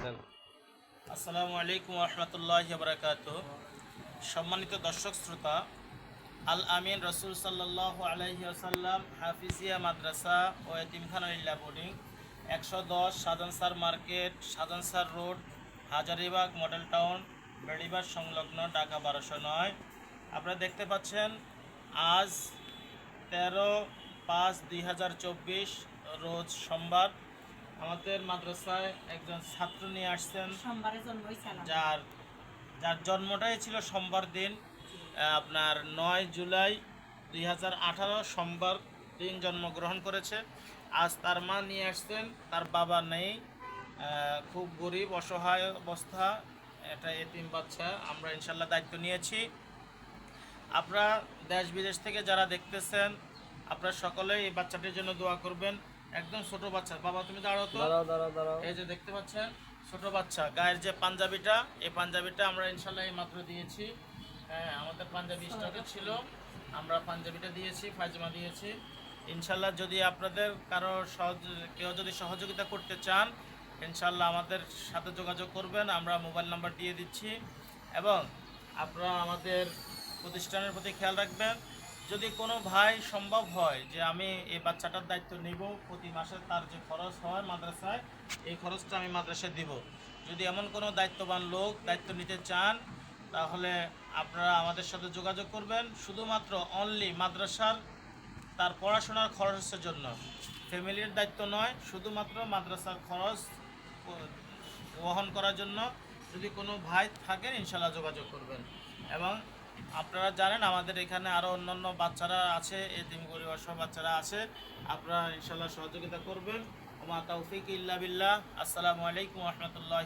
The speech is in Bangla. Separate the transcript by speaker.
Speaker 1: আসসালামু আলাইকুম রহমতুল্লাহ বরকাত সম্মানিত দর্শক শ্রোতা, আল আমিন রসুল সাল্লাহ আলহি আসাল্লাম হাফিজিয়া মাদ্রাসা ও এতিমখানা বোর্ডিং, একশো দশ Sajansar market Sajansar road, Hazaribagh model town বেড়িবার সংলগ্ন ঢাকা বারোশো নয়। আপনারা দেখতে পাচ্ছেন, আজ তেরো পাঁচ দুই রোজ সোমবার আমাদের মাদ্রাসায় একজন ছাত্র নিয়ে আসছেন। যার যার জন্মটাই ছিল সোমবার দিন আপনার নয় জুলাই দুই হাজার আঠারো সোমবার দিন জন্মগ্রহণ করেছে। আজ তার মা নিয়ে আসছেন তার বাবা নেই খুব গরিব অসহায় অবস্থা এটা এতিম বাচ্চা আমরা ইনশাল্লাহ দায়িত্ব নিয়েছি। আপনারা দেশ বিদেশ থেকে যারা দেখতেছেন আপনারা সকলেই এই বাচ্চাটির জন্য দোয়া করবেন। একদম ছোট বাচ্চা। বাবা তুমি দাঁড়াও তো।
Speaker 2: দাঁড়াও দাঁড়াও দাঁড়াও।
Speaker 1: এই যে দেখতে পাচ্ছেন ছোট বাচ্চা। গায়ের যে পাঞ্জাবিটা এই পাঞ্জাবিটা আমরা ইনশাল্লাহ এই মাত্র দিয়েছি। হ্যাঁ আমাদের পাঞ্জাবি স্টকে ছিল। আমরা পাঞ্জাবিটা দিয়েছি পায়জামা দিয়েছি। ইনশাল্লাহ যদি আপনাদের কারও সহজ কেউ যদি সহযোগিতা করতে চান ইনশাল্লাহ আমাদের সাথে যোগাযোগ করবেন। আমরা মোবাইল নাম্বার দিয়ে দিচ্ছি। এবং আপনারা আমাদের প্রতিষ্ঠানের প্রতি খেয়াল রাখবেন। যদি কোনো ভাই সম্ভব হয় যে আমি এই বাচ্চাটার দায়িত্ব নিব, প্রতি মাসে তার যে খরচ হয় মাদ্রাসায়, এই খরচটা আমি মাদ্রাসায় দিব। যদি এমন কোনো দায়িত্ববান লোক দায়িত্ব নিতে চান, তাহলে আপনারা আমাদের সাথে যোগাযোগ করবেন। শুধুমাত্র অনলি মাদ্রাসার তার পড়াশোনার খরচের জন্য। ফ্যামিলির দায়িত্ব নয়, শুধুমাত্র মাদ্রাসার খরচ বহন করার জন্য যদি কোনো ভাই থাকেন, ইনশাল্লাহ যোগাযোগ করবেন। এবং আপনারা জানেন, আমাদের এখানে আরও অন্যান্য বাচ্চারা আছে এতিম গরিব সব বাচ্চারা আছে। আপনারা ইনশাল্লাহ সহযোগিতা করবেন। ওমা তৌফিক ইল্লা বিল্লাহ। আসসালামু আলাইকুম রহমতুল্লাহ